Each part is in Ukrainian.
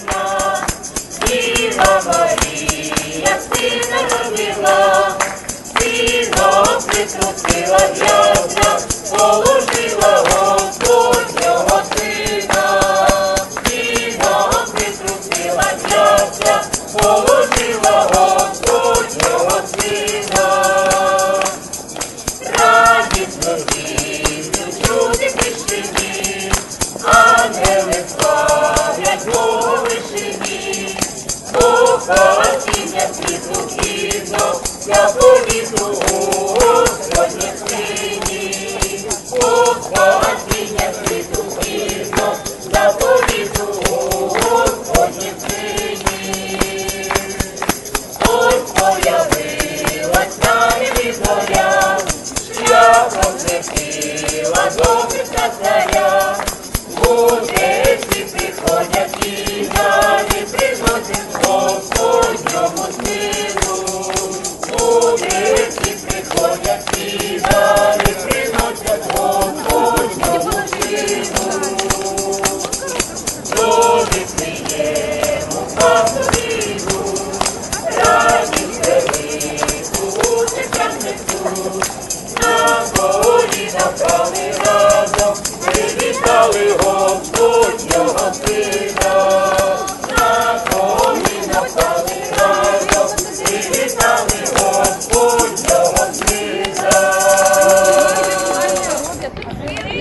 світла, Діва Марія, ти не родила, ти нас сина, ти нас прикрутила ясна, положила Господнього сина. Радісно вірю, люди прийшли, ангели славлять Бога. Сорочіння світлу квітно, святу віту, сьогодні нині. Сорочіння світлу квітно, святу віту,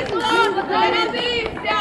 Слава народився!